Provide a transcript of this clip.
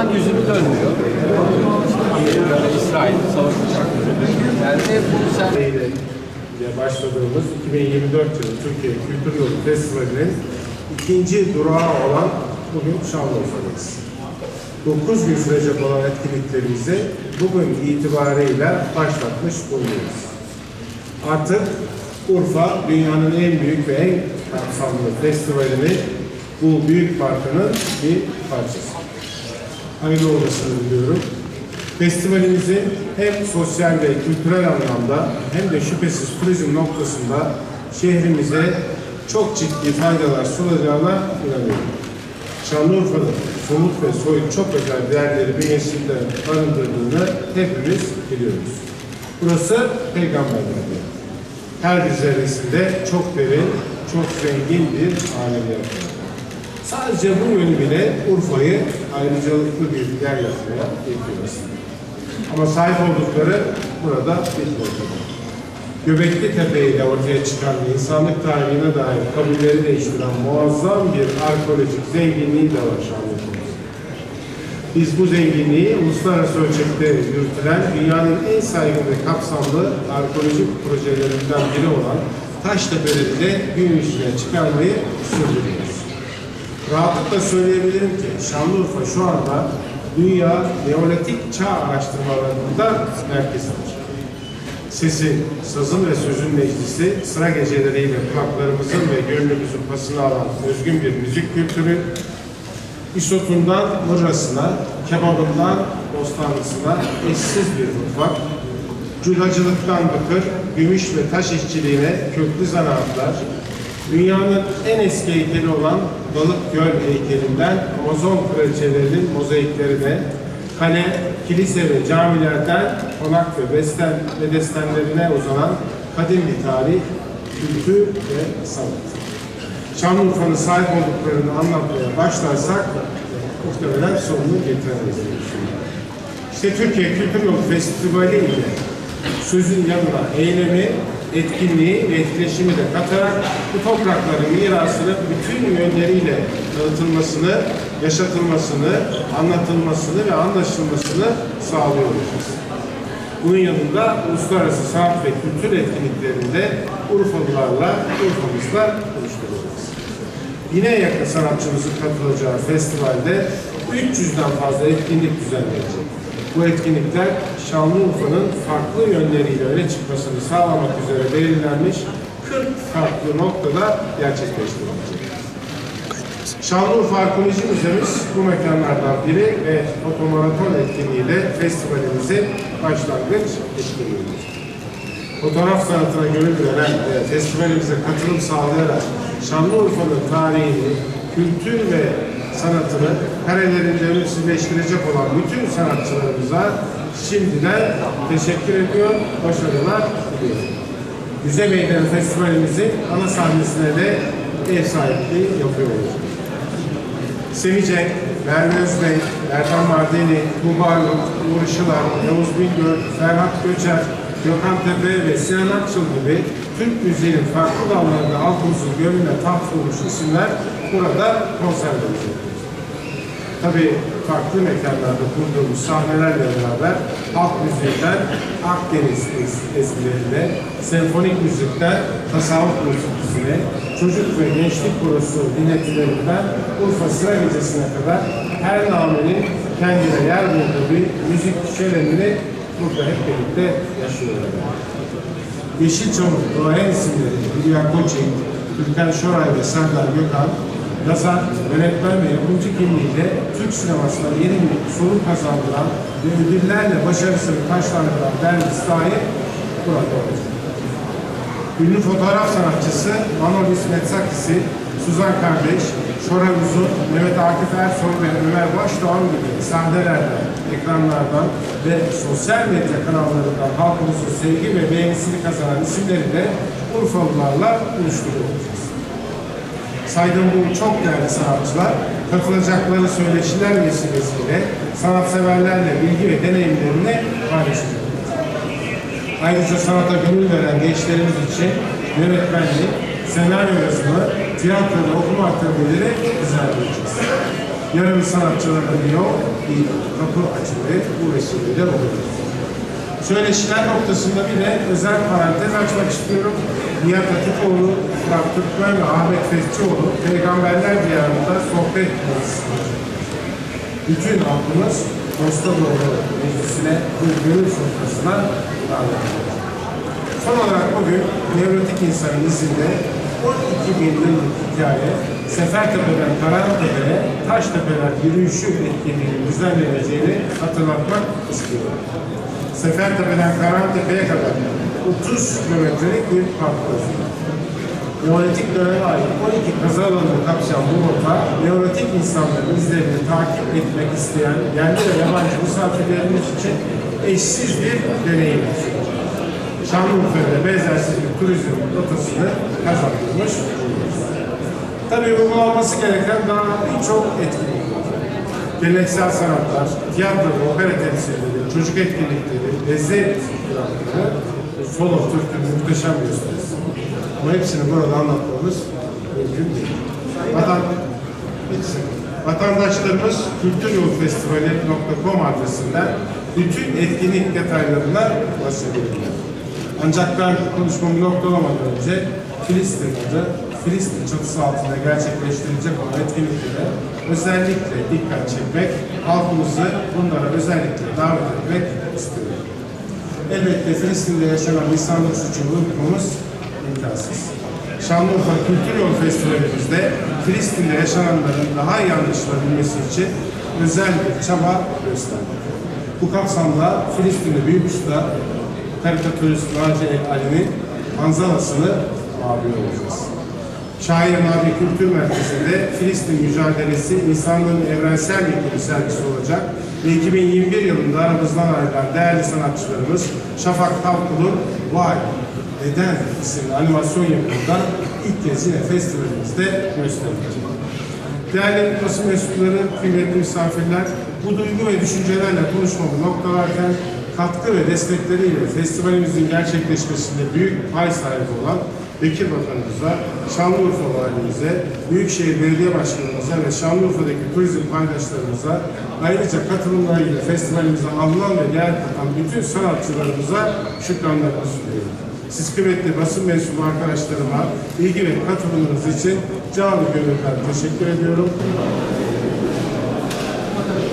an yüzünü dönmüyor. Amerika ve İsrail savaş uçakları geldi. Bu sen başladığımız 2024 yılı Türkiye Kültür Yolu Festivali'nin ikinci durağı olan bugün Şanlıurfa'dayız. 9 gün sürecek olan etkinliklerimizi bugün itibarıyla başlatmış bulunuyoruz. Artık Urfa dünyanın en büyük ve en kapsamlı festivalinin bu büyük parkının bir parçası. Hayırlı olmasını diliyorum. Festivalimizin hem sosyal ve kültürel anlamda hem de şüphesiz turizm noktasında şehrimize çok ciddi faydalar sunacağına inanıyorum. Şanlıurfa'nın somut ve soyut çok özel değerleri bünyesinde barındırdığını hepimiz biliyoruz. Burası Peygamberler Diyarı. Her bir zerresinde çok derin, çok zengin bir maneviyat var. Sadece bu bile Urfa'yı ayrıcalıklı bir yer yapmaya yetiyor. Ama sahip oldukları burada bitmiyor. Göbekli Tepe ile ortaya çıkan insanlık tarihine dair kabulleri değiştiren muazzam bir arkeolojik zenginliği de var Şanlıurfa'da. Biz bu zenginliği uluslararası ölçekte yürütülen dünyanın en saygın ve kapsamlı arkeolojik projelerinden biri olan Taştepe'leri de gün yüzüne çıkarmayı sürdürüyoruz. Rahatlıkla söyleyebilirim ki Şanlıurfa şu anda dünya neolitik çağ araştırmalarında merkezidir. Sesin, sazın ve sözün meclisi sıra geceleriyle kulaklarımızın ve gönlümüzün pasını alan özgün bir müzik kültürü, İsotundan mırrasına, kebabından bostanlısına eşsiz bir mutfak, culacılıktan bakır, gümüş ve taş işçiliğine köklü zanaatlar, dünyanın en eski heykeli olan Balık Göl heykelinden Amazon kraliçelerinin mozaiklerine, kale, kilise ve camilerden konak ve besten ve destenlerine uzanan kadim bir tarih, kültür ve sanat. Şanlıurfa'nın sahip olduklarını anlatmaya başlarsak muhtemelen sonunu getiremeyiz diye. İşte Türkiye Kültür Yolu Festivali ile sözün yanına eylemi, etkinliği ve etkileşimi de katarak bu toprakların mirasını bütün yönleriyle tanıtılmasını, yaşatılmasını, anlatılmasını ve anlaşılmasını sağlıyor olacağız. Bunun yanında uluslararası sanat ve kültür etkinliklerinde Urfalılarla, Urfa'mızla buluşturacağız. Yine yakın sanatçımızın katılacağı festivalde 300'den fazla etkinlik düzenlenecek. Bu etkinlikler Şanlıurfa'nın farklı yönleriyle öne çıkmasını sağlamak üzere belirlenmiş 40 farklı noktada gerçekleştirilecek. Şanlıurfa Arkeoloji Müzemiz bu mekanlardan biri ve fotomaraton etkinliğiyle festivalimizin başlangıç etkinliğidir. Fotoğraf sanatına gönül veren ve festivalimize katılım sağlayarak Şanlıurfa'nın tarihini, kültür ve sanatını karelerinde ölümsüzleştirecek olan bütün sanatçılarımıza şimdiden teşekkür ediyor, başarılar diliyorum. Müze Meydanı Festivalimizin ana sahnesine de ev sahipliği yapıyor olacak. Merve Özbey, Erkan Mardini, Tuğba Uğur Işılar, Yavuz Bingöl, Ferhat Göçer, Gökhan Tepe ve Sinan Akçıl gibi Türk müziğinin farklı dallarında halkımızın gönlüne taht bulmuş isimler burada konser verecek. Tabii farklı mekanlarda kurduğumuz sahnelerle beraber halk müziğinden Akdeniz es- eskilerine, senfonik müzikten tasavvuf müziğine, çocuk ve gençlik korosu dinletilerinden Urfa Sıra Gecesi'ne kadar her namenin kendine yer bulduğu bir müzik şölenini burada hep birlikte yaşıyorlar. Yeşilçam'ın doğayan isimleri Hülya Koçing, Türkan Şoray ve Serdar Gökhan, yazar, yönetmen ve yapımcı kimliğiyle Türk sinemasına yeni bir soluk kazandıran ve ödüllerle başarısını taşlandıran dergi sahip burada olacak. Ünlü fotoğraf sanatçısı Manolis Metsakisi, Suzan Kardeş, Şoray Uzun, Mehmet Akif Ersoy ve Ömer Başdoğan gibi sahnelerden, ekranlardan ve sosyal medya kanallarından halkımızın sevgi ve beğenisini kazanan isimleri de Urfalılarla buluşturuyor olacağız. Saydığım bu çok değerli sanatçılar katılacakları söyleşiler vesilesiyle sanatseverlerle bilgi ve deneyimlerini paylaşacak. Ayrıca sanata gönül veren gençlerimiz için yönetmenlik, senaryo yazımı, tiyatro ve okuma atölyeleri düzenleyeceğiz. yarın sanatçılara yok bir kapı açıldı. Bu vesileyle oluyor. Söyleşiler noktasında bir de özel parantez açmak istiyorum. Nihat Atipoğlu, Fırat Türkmen ve Ahmet Fesçioğlu Peygamberler Diyarı'nda sohbet meclisi. Bütün halkımız Dosta Doğru Meclisi'ne bir gönül sofrasına davet. Son olarak bugün Nevrotik İnsan'ın izinde 12 bin yıllık hikaye Sefertepe'den Karantepe'ye Taştepe'ler yürüyüşü etkinliğinin düzenleneceğini hatırlatmak istiyorum. Sefertepe'den Karantepe'ye kadar 30 kilometrelik bir park projesi. Neolitik döneme ait 12 kazı alanını kapsayan bu rota, neolitik insanların izlerini takip etmek isteyen yerli ve yabancı misafirlerimiz için eşsiz bir deneyim. Şanlıurfa'da benzersiz bir turizm rotasını kazandırmış. Tabii uygulanması gereken daha birçok etkinlik. Geleneksel sanatlar, tiyatro ve opera temsilcileri, çocuk etkinlikleri, lezzet sanatları, solo Türk'ün muhteşem gösterisi. Ama hepsini burada anlatmamız mümkün değil. Vatan. Vatandaşlarımız kültüryolfestivali.com adresinden bütün etkinlik detaylarına ulaşabilirler. Ancak ben konuşmamı noktalamadan önce Filistin adı, Filistin çatısı altında gerçekleştirilecek olan etkinliklere özellikle dikkat çekmek, halkımızı bunlara özellikle davet etmek istiyorum. Elbette Filistin'de yaşanan insanlık suçunu unutmamız imkansız. Şanlıurfa Kültür Yol Festivalimizde Filistin'de yaşananların daha iyi anlaşılabilmesi için özel bir çaba gösterdik. Bu kapsamda Filistinli büyük usta karikatürist Naci Ali'nin manzarasını abi olacağız. Şair Nabi Kültür Merkezi'nde Filistin mücadelesi insanlığın evrensel bir sergisi olacak ve 2021 yılında aramızdan ayrılan değerli sanatçılarımız Şafak Tavkul'un Vay Neden isimli animasyon yapımından ilk kez yine festivalimizde gösterilecek. Değerli basın mensupları, kıymetli misafirler, bu duygu ve düşüncelerle konuşmamı noktalarken katkı ve destekleriyle festivalimizin gerçekleşmesinde büyük pay sahibi olan Bekir Bakanımıza, Şanlıurfa Valimize, Büyükşehir Belediye Başkanımıza ve Şanlıurfa'daki turizm paydaşlarımıza ayrıca katılımlarıyla festivalimize alınan ve değer katan bütün sanatçılarımıza şükranlarımı sunuyorum. Siz kıymetli basın mensubu arkadaşlarıma ilgi ve katılımınız için canı gönülden teşekkür ediyorum.